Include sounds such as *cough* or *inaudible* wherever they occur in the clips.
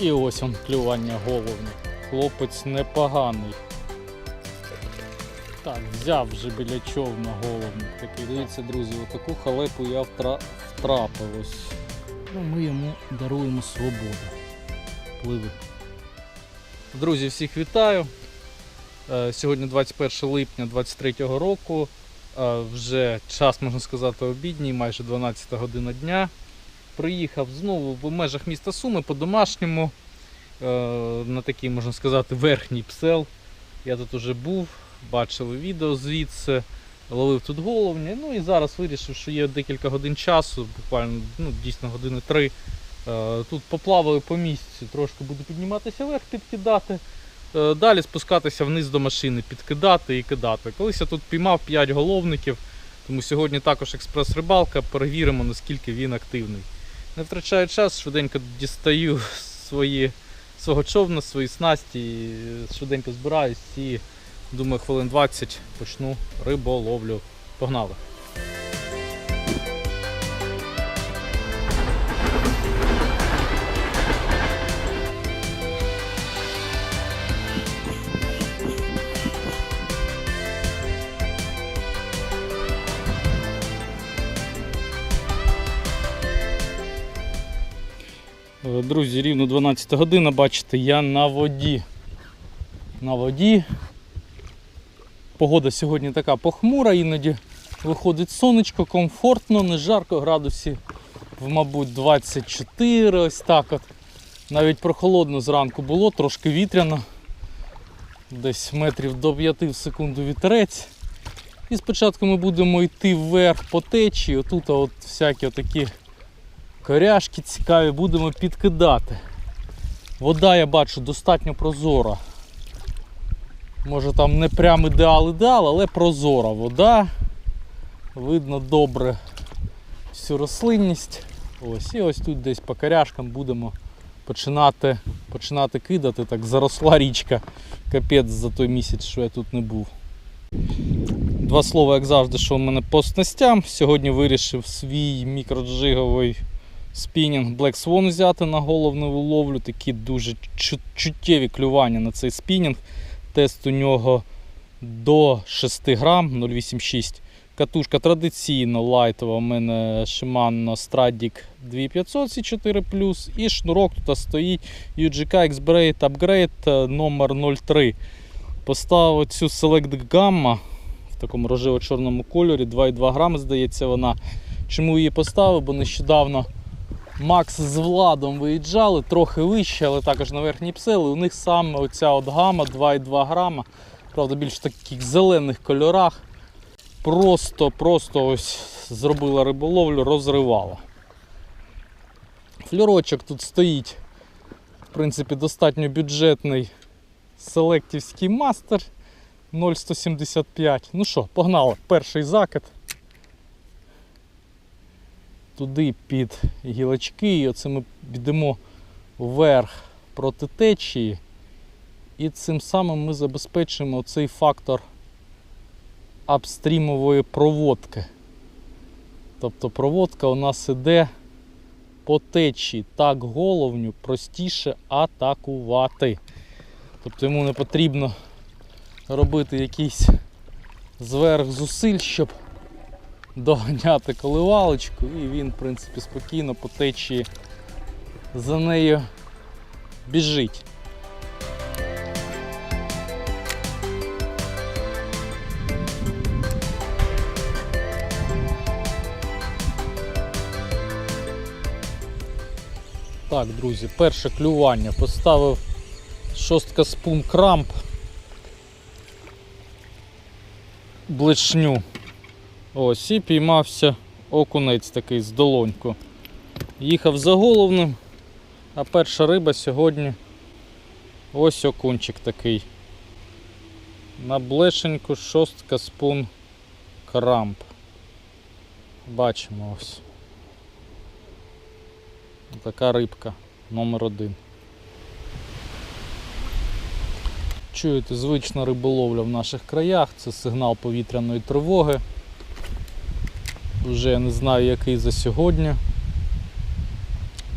І ось он клювання головне. Хлопець непоганий. Так, взяв вже біля човна головник такий. Дивіться, друзі, отаку халепу я втра... втрапив. Ну, ми йому даруємо свободу. Пливи. Друзі, всіх вітаю. Е, Сьогодні 21 липня 2023 року. Е, Вже час, можна сказати, обідній, майже 12 година дня. Приїхав знову в межах міста Суми по-домашньому е, на такий, можна сказати, верхній псел. Я тут уже був, бачили відео звідси, ловив тут головня. Ну і зараз вирішив, що є декілька годин часу, буквально ну, дійсно години три. Е, Тут поплаваю по місці, трошки буду підніматися вверх, підкидати. Е, Далі спускатися вниз до машини, підкидати і кидати. Колись я тут піймав 5 головників, тому сьогодні також експрес-рибалка, перевіримо, наскільки він активний. Не втрачаю час, швиденько дістаю свої, свого човна, свої снасті, швиденько збираюсь і думаю, хвилин 20 почну риболовлю. Погнали! Друзі, рівно 12 година, бачите, я на воді. На воді. Погода сьогодні така похмура, іноді виходить сонечко, комфортно, не жарко, градусів, мабуть, 24, ось так от. Навіть прохолодно зранку було, трошки вітряно. Десь метрів до 5 в секунду вітерець. І спочатку ми будемо йти вверх по течії. Отут от всякі отакі коряшки цікаві будемо підкидати. Вода, я бачу, достатньо прозора. Може там не прям ідеал ідеал, але прозора вода. Видно добре всю рослинність. Ось, і ось тут десь по коряшкам будемо починати, починати кидати. Так заросла річка. Капець за той місяць, що я тут не був. Два слова, як завжди, що в мене по снастям. Сьогодні вирішив свій мікроджиговий спінінг Black Swan взяти на головну ловлю. Такі дуже чуттєві клювання на цей спінінг. Тест у нього до 6 грам 0,86. Катушка традиційно лайтова. У мене Shimano Stradic 2500 C4 і шнурок тут стоїть UGK X-Braid Upgrade е, номер 03. Поставив цю Select Gamma в такому рожево-чорному кольорі, 2,2 грами, здається, вона. Чому її поставив? Бо нещодавно Макс з Владом виїжджали, трохи вище, але також на верхній псели. У них саме оця от гама 2,2 грама. Правда, більш таких зелених кольорах. Просто, просто ось зробила риболовлю, розривала. Флюрочок тут стоїть, в принципі, достатньо бюджетний селектівський мастер 0,175. Ну що, погнали, перший закид туди під гілочки, і оце ми йдемо вверх проти течії. І цим самим ми забезпечуємо цей фактор апстрімової проводки. Тобто проводка у нас іде по течії. Так головню простіше атакувати. Тобто йому не потрібно робити якийсь зверх зусиль, щоб доганяти коливалочку, і він, в принципі, спокійно по течії за нею біжить. Так, друзі, перше клювання. Поставив шостка спун крамп. Блишню. Ось і піймався окунець такий з долоньку. Їхав за головним, а перша риба сьогодні ось окунчик такий. На блешеньку шостка спун крамп. Бачимо ось. Така рибка номер один. Чуєте, звична риболовля в наших краях, це сигнал повітряної тривоги. Вже не знаю який за сьогодні.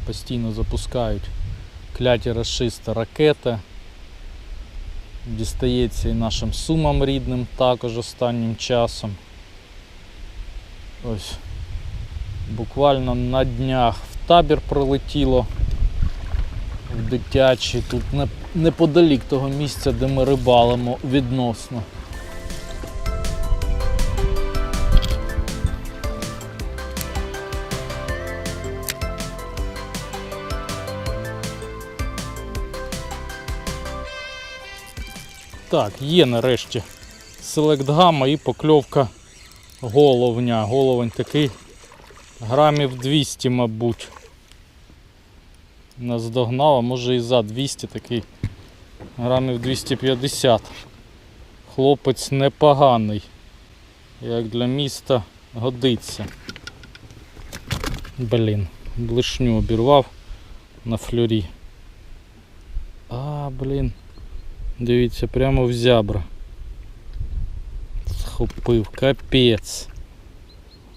Постійно запускають кляті расиста ракета. Дістається і нашим сумам рідним також останнім часом. Ось буквально на днях в табір прилетіло в дитячий, тут неподалік того місця, де ми рибалимо відносно. Так, є нарешті селект гама і покльовка головня. Головень такий грамів 200, мабуть. Наздогнав, а може і за 200 такий грамів 250. Хлопець непоганий. Як для міста годиться. Блін, блишню обірвав на флюрі. А, блін. Дивіться, прямо в зябра. Схопив, капець.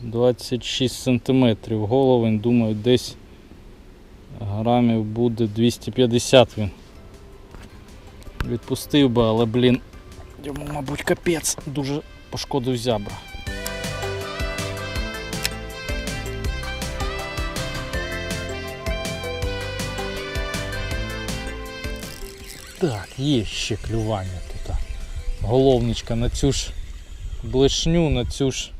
26 сантиметрів. Головень, думаю, десь грамів буде 250 він. Відпустив би, але, блін, йому, мабуть, капець дуже пошкодив зябра. Є ще клювання тут. Головничка на цю ж блешню, на цю ж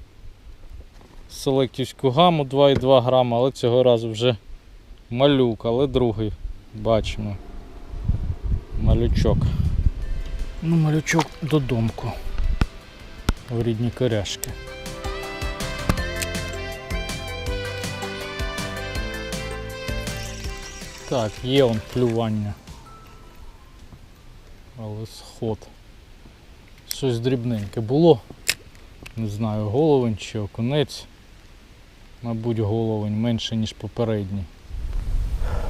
селектівську гаму 2,2 грама, але цього разу вже малюк, але другий бачимо. Малючок. Ну, малючок додомку. В рідні коряшки. Так, є он клювання. Але сход. Щось дрібненьке було. Не знаю, головень чи окунець. Мабуть, головень менше, ніж попередній.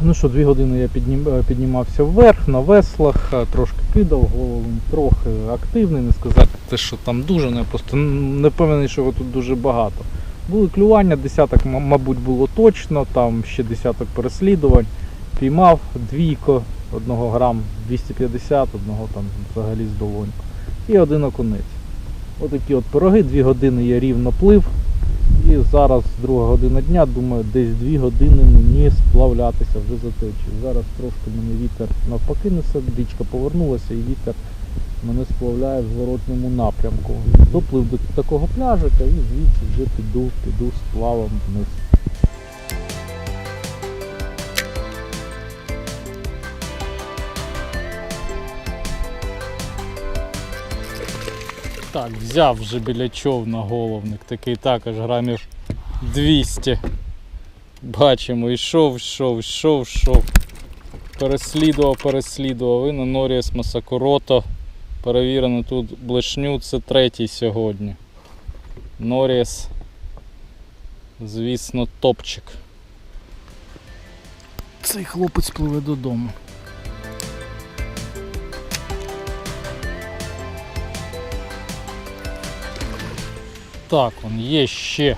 Ну що, дві години я е, піднімався вверх на веслах, трошки кидав головень, трохи активний, не сказати, те, що там дуже, ну, я просто не впевнений, що його тут дуже багато. Були клювання, десяток, мабуть, було точно, там ще десяток переслідувань. Піймав двійко, одного грам 250, одного там взагалі з долоньку. І один окунець. Отакі от пироги, дві години я рівно плив. І зараз друга година дня, думаю, десь дві години мені сплавлятися вже за. Зараз трошки мене вітер навпаки несе, річка повернулася і вітер мене сплавляє в зворотному напрямку. Доплив до такого пляжика і звідси вже піду, піду сплавом вниз. Так, взяв вже біля човна головник, такий також грамів 200. Бачимо, йшов, йшов, йшов, йшов. Переслідував, переслідував. І на Норіс Масакурото. Перевірено тут блешню, це третій сьогодні. Норіс, звісно, топчик. Цей хлопець пливе додому. Так, он є ще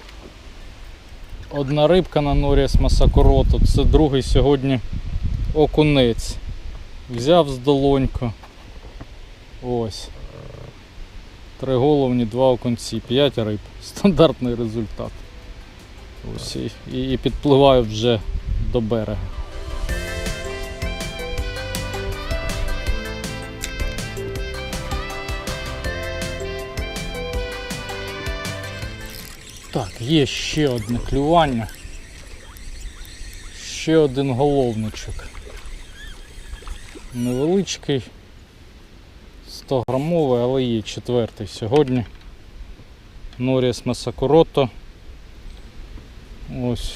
одна рибка на Норіс Масакурото. Це другий сьогодні окунець. Взяв з долоньку. Ось. Три головні, два окунці, п'ять риб. *laughs* Стандартний результат. Ось і, і підпливаю вже до берега. Є ще одне клювання. Ще один головничок. Невеличкий, 100 грамовий, але є четвертий сьогодні. Норіс Масакурото. Ось.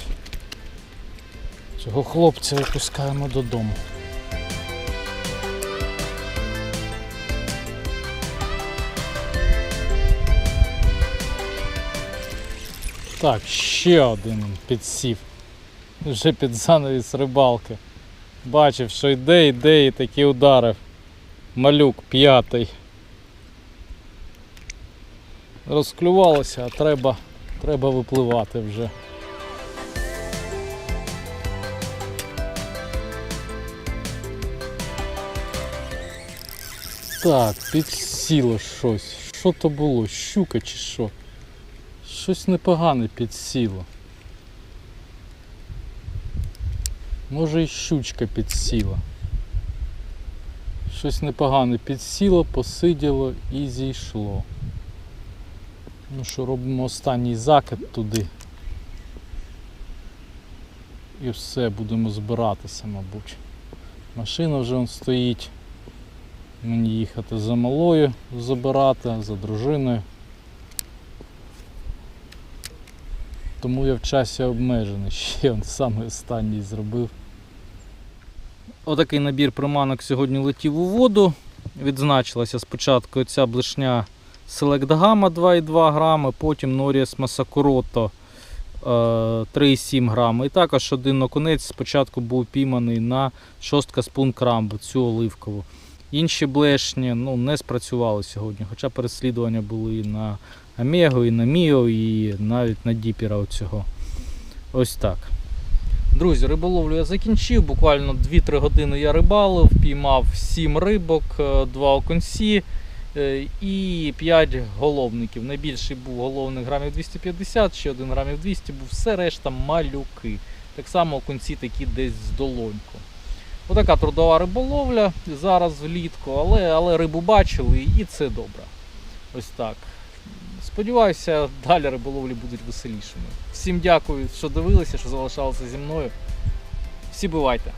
Цього хлопця випускаємо додому. Так, ще один підсів. Вже під занавіс рибалки. Бачив, що йде, йде і такі ударив. Малюк п'ятий. Розклювалося, а треба, треба випливати вже. Так, підсіло щось. Що то було? Щука чи що? Щось непогане підсіло. Може і щучка підсіла. Щось непогане підсіло, посиділо і зійшло. Ну що, робимо останній закид туди. І все, будемо збиратися, мабуть. Машина вже он стоїть. Мені їхати за малою забирати, за дружиною. Тому я в часі обмежений. *laughs* Ще саме останній зробив. Отакий набір приманок сьогодні летів у воду. Відзначилася спочатку ця блишня Select Gamma 2,2 грами, потім Norris Masakuroto е, 3,7 грами. І також один окунець спочатку був пійманий на шостка спун крамбу, цю оливкову. Інші блешні ну, не спрацювали сьогодні, хоча переслідування були на Омегу, і на Міо, і навіть на Діпера оцього. Ось так. Друзі, риболовлю я закінчив. Буквально 2-3 години я рибалив, піймав 7 рибок, 2 окунці е, і 5 головників. Найбільший був головник грамів 250, ще один грамів 200 був, все решта малюки. Так само окунці такі десь з долоньку. Отака трудова риболовля зараз влітку, але, але рибу бачили і це добре. Ось так. Сподіваюся, далі риболовлі будуть веселішими. Всім дякую, що дивилися, що залишалися зі мною. Всі бувайте!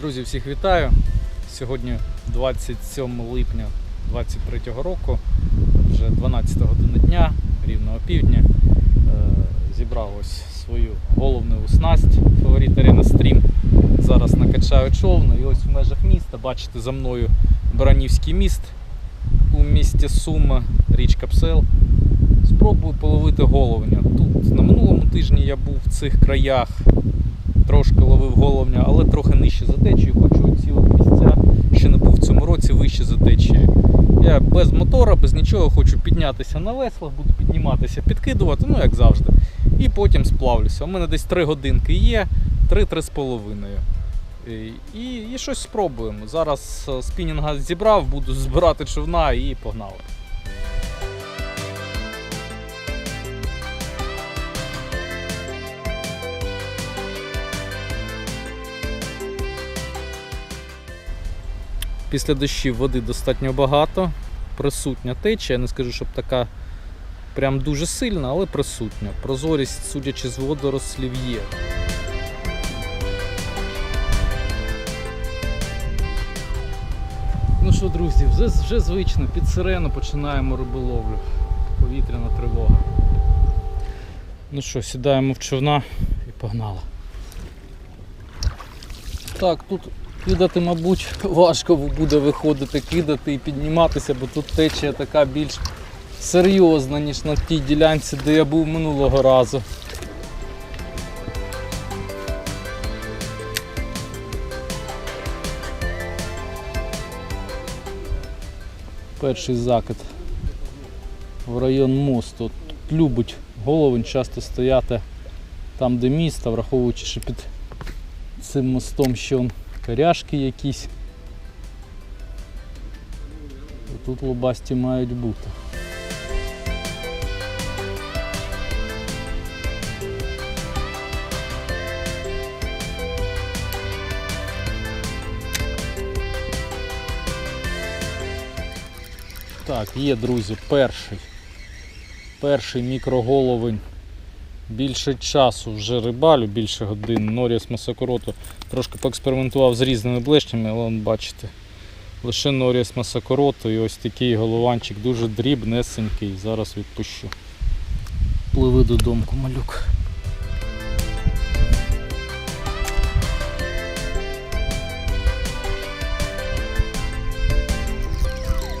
Друзі, всіх вітаю! Сьогодні 27 липня 2023 року, вже 12 година дня, рівно опівдня. Е, Зібрав ось свою головну снасть фаворит Arena Stream. Зараз накачаю човна і ось в межах міста, бачите за мною Баранівський міст у місті Сума, річка Псел. Спробую половити головня. Тут на минулому тижні я був в цих краях, трошки ловив головня, але трохи нижче за течією. Хочу ці місця, ще не був в цьому році вище за течією. Я без мотора, без нічого хочу піднятися на веслах, буду підніматися, підкидувати, ну як завжди. І потім сплавлюся. У мене десь 3 годинки є, 3-3 з половиною. І, і, щось спробуємо. Зараз е, спінінга зібрав, буду *laughs* збирати човна і погнали. Після дощів води достатньо багато, присутня течія, я не скажу, щоб така прям дуже сильна, але присутня. Прозорість, судячи з водорослів, є. Ну що, друзі, вже, вже звично, під сирену починаємо риболовлю. Повітряна тривога. Ну що, сідаємо в човна і погнали. Так, тут кидати, мабуть, важко буде виходити, кидати і підніматися, бо тут течія така більш серйозна, ніж на тій ділянці, де я був минулого разу. Перший закид в район мосту. Тут любить головень часто стояти там, де місто, враховуючи, що під цим мостом ще он коряшки якісь. Тут лобасті мають бути. Так, є, друзі, перший. Перший мікроголовень. Більше часу вже рибалю, більше годин. Норіс Масакорото. Трошки поекспериментував з різними блешнями, але бачите. Лише Норіс Масакорото і ось такий голованчик дуже дрібнесенький. Зараз відпущу. Пливи додому, малюк.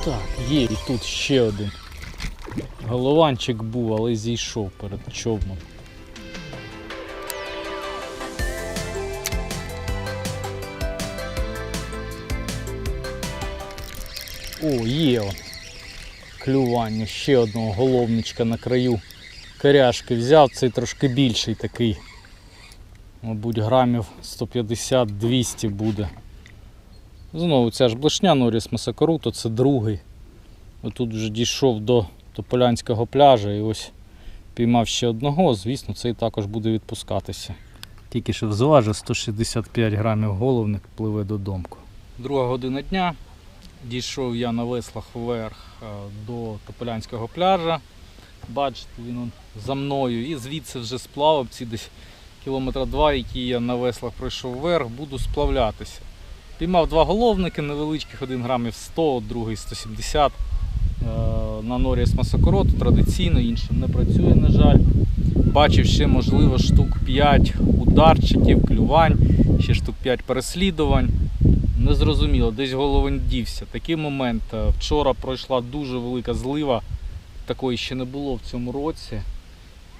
Так, є і тут ще один. Голованчик був, але зійшов перед човном. О, є клювання. Ще одного головничка на краю коряшки взяв, цей трошки більший такий. Мабуть, грамів 150-200 буде. Знову ця ж блешня Норіс Масакоруто, це другий. Отут вже дійшов до Тополянського пляжа і ось піймав ще одного, звісно, цей також буде відпускатися. Тільки що зважив 165 грамів головник пливе додому. Друга година дня. Дійшов я на веслах вверх е, до Тополянського пляжа. Бачите, він за мною. І звідси вже сплавав ці десь кілометра два, які я на веслах пройшов вверх, буду сплавлятися. Піймав два головники невеличких, один грамів 100, другий 170 е, на норі з масокороту, традиційно, іншим не працює, на жаль. Бачив ще, можливо, штук 5 ударчиків, клювань, ще штук 5 переслідувань. Незрозуміло, десь головень дівся. Такий момент. е, Вчора пройшла дуже велика злива, такої ще не було в цьому році.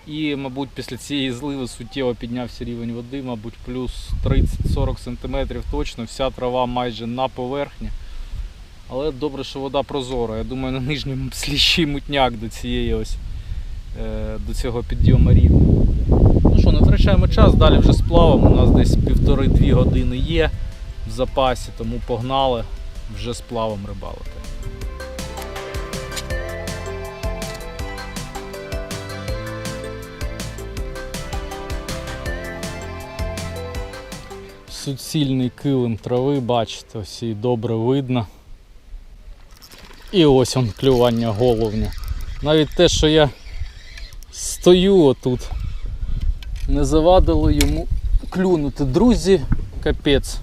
І, мабуть, після цієї зливи суттєво піднявся рівень води, мабуть, плюс 30-40 см точно, вся трава майже на поверхні. Але добре, що вода прозора. Я думаю, на нижньому *laughs* сліщий мутняк до цієї ось е, до цього підйому рівня. Ну що, не втрачаємо час, далі вже сплавом. У нас десь півтори-дві години є в запасі, тому погнали вже сплавом рибалити. Суцільний килим трави, бачите, ось і добре видно. І ось он клювання головня. Навіть те, що я стою отут, не завадило йому клюнути. Друзі, капець.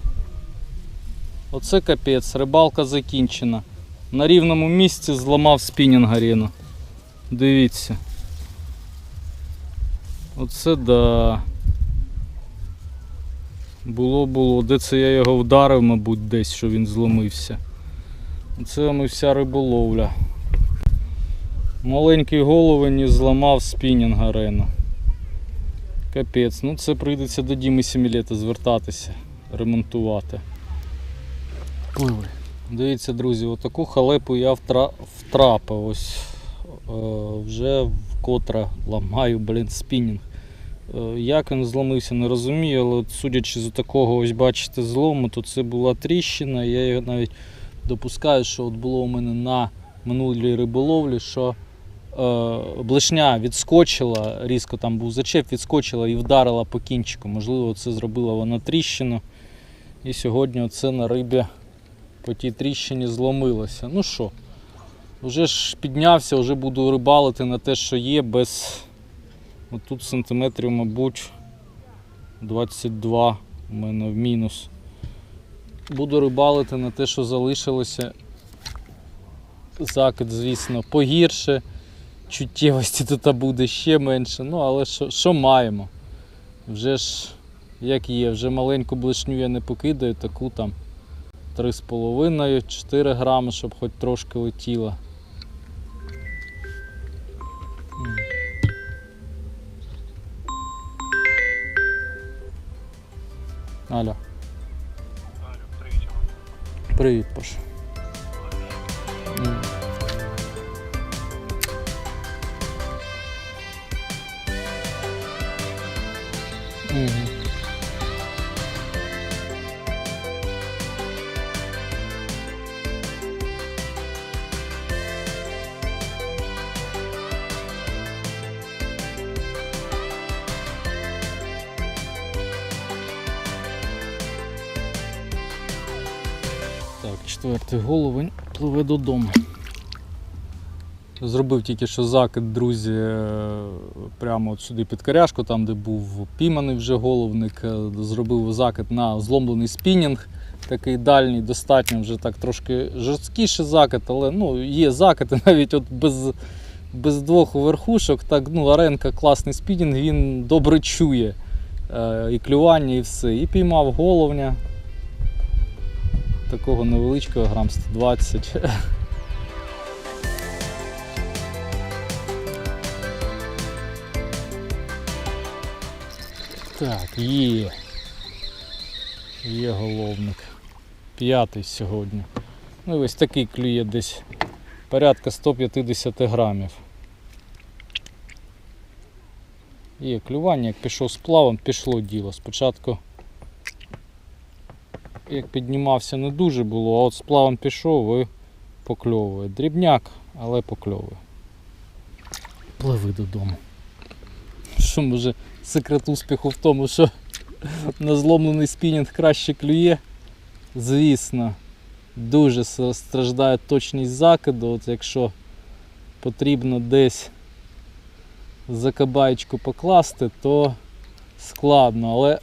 Оце капець, рибалка закінчена. На рівному місці зламав спінінг аріну. Дивіться. Оце да. Було було. Де це я його вдарив, мабуть, десь, що він зломився. Це вам і вся риболовля. Маленький головень зламав спінінг арену. Капець, ну це прийдеться до Діми Сімілета звертатися, ремонтувати. Пливли. Дивіться, друзі, отаку халепу я втра... втрапив. Ось е, вже вкотре ламаю, блін, спінінг. Е, як він зломився, не розумію, але судячи з такого, ось бачите, злому, то це була тріщина. Я його навіть допускаю, що от було у мене на минулій риболовлі, що е, блешня відскочила, різко там був зачеп, відскочила і вдарила по кінчику. Можливо, це зробила вона тріщину. І сьогодні оце на рибі по тій тріщині зломилося. Ну що, вже ж піднявся, вже буду рибалити на те, що є, без от тут сантиметрів, мабуть, 22 у мене в мінус. Буду рибалити на те, що залишилося. Закид, звісно, погірше. Чуттєвості тут буде ще менше. Ну, але що, що маємо? Вже ж як є, вже маленьку блишню я не покидаю, таку там 3,5-4 грами, щоб хоч трошки летіло. Алло. Алло. Привіт, Привіт, М. головень пливе додому. Зробив тільки що закид, друзі, е, прямо от сюди під коряшку, там де був пійманий вже головник. е, Зробив закид на зломлений спінінг, такий дальній, достатньо вже так трошки жорсткіший закид, але ну, є закиди *laughs* навіть от без, без двох верхушок. Так, ну, Аренка класний спінінг, він добре чує е, і клювання, і все. І піймав головня. Такого невеличкого, грам 120. Так, є. Є головник. П'ятий сьогодні. Ну і ось такий клює десь порядка 150 грамів. Є клювання, як пішов з плавом, пішло діло. Спочатку, як піднімався, не дуже було, а от з плавом пішов і покльовує. Дрібняк, але покльовує. Пливи додому. Що може секрет успіху в тому, що на зломлений спінінг краще клює? Звісно, дуже страждає точність закиду. От якщо потрібно десь за кабаєчку покласти, то складно, але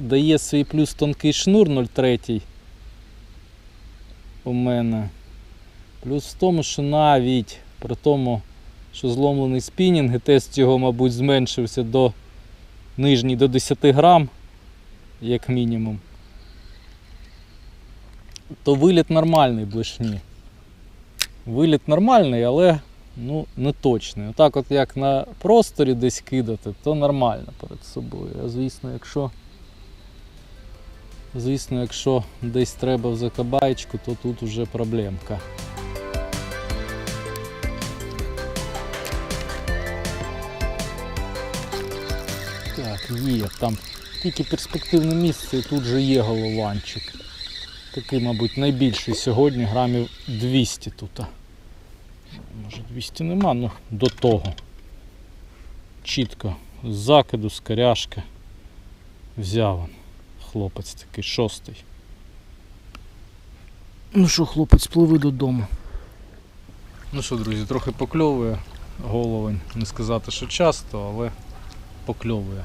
дає свій плюс тонкий шнур 0,3 у мене. Плюс в тому, що навіть при тому, що зломлений спінінг, і тест його, мабуть, зменшився до нижній до 10 грам, як мінімум, то виліт нормальний блишні. Виліт нормальний, але ну, не точний. Отак, от як на просторі десь кидати, то нормально перед собою. А звісно, якщо. Звісно, якщо десь треба в закабаєчку, то тут уже проблемка. Так, є, там тільки перспективне місце і тут же є голованчик. Такий, мабуть, найбільший сьогодні, грамів 200 тут. Може 200 нема, ну до того. Чітко, з закиду, з коряшки. Взяв. Хлопець такий шостий. Ну що, хлопець, пливи додому. Ну що, друзі, трохи покльовує головень. Не сказати, що часто, але покльовує.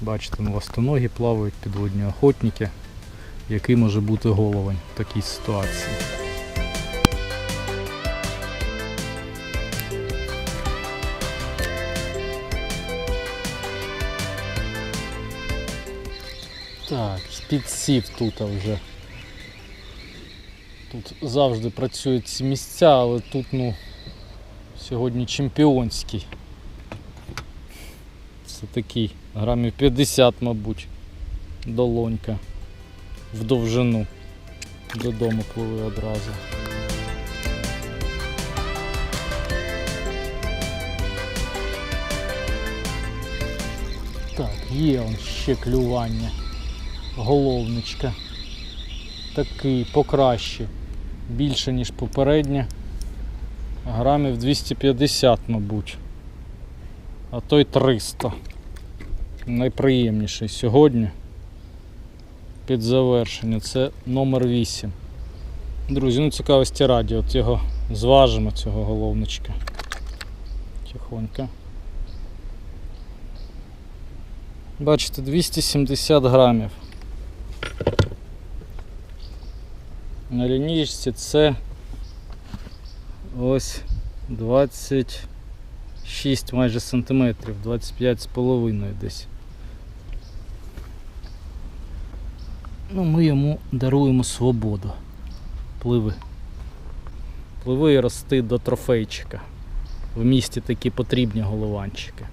Бачите, на ластоногі плавають, підводні охотники. Який може бути головень в такій ситуації? Підсів тут вже. Тут завжди працюють ці місця, але тут ну сьогодні чемпіонський. Це такий грамів 50, мабуть, долонька в довжину. Додому пливи одразу. Так, є он ще клювання. Головничка. Такий покраще. Більше, ніж попереднє. Грамів 250, мабуть. А то й 300. Найприємніший сьогодні. Під завершення. Це номер 8. Друзі, ну цікавості раді, от його зважимо, цього головничка. Тихонько. Бачите, 270 грамів. На лінійці це ось 26 майже сантиметрів, 25 з половиною десь. Ну, ми йому даруємо свободу. Пливи. Пливи і рости до трофейчика. В місті такі потрібні голованчики.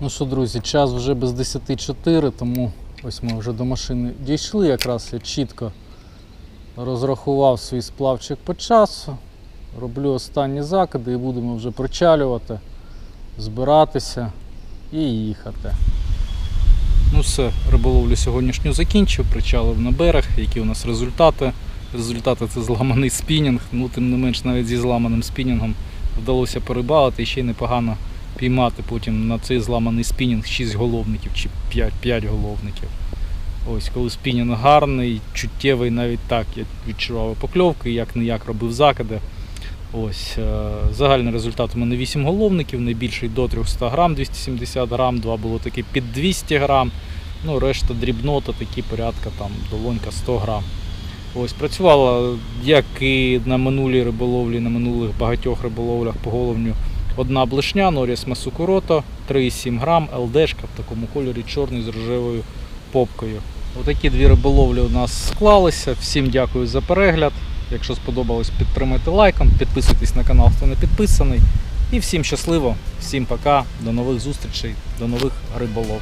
Ну що, друзі, час вже без 10.04, тому ось ми вже до машини дійшли. Якраз я чітко розрахував свій сплавчик по часу. Роблю останні закиди і будемо вже причалювати, збиратися і їхати. Ну все, риболовлю сьогоднішню закінчив, причалив на берег, які у нас результати. Результати це зламаний спінінг, ну тим не менш навіть зі зламаним спінінгом вдалося порибалити і ще й непогано піймати потім на цей зламаний спінінг 6 головників чи 5, 5 головників. Ось, коли спінінг гарний, чуттєвий, навіть так я відчував покльовки, як не як робив закиди. Ось, е, загальний результат у мене 8 головників, найбільший до 300 грам, 270 грам, два було таки під 200 грам. Ну, решта дрібнота, такі порядка там долонька 100 грам. Ось працювала як і на минулій риболовлі, на минулих багатьох риболовлях по головню. Одна блешня, Норіс Масукурото, 3,7 грам, ЛДшка в такому кольорі чорний з рожевою попкою. Отакі дві риболовлі у нас склалися. Всім дякую за перегляд. Якщо сподобалось, підтримайте лайком, підписуйтесь на канал, хто не підписаний. І всім щасливо, всім пока, до нових зустрічей, до нових риболов.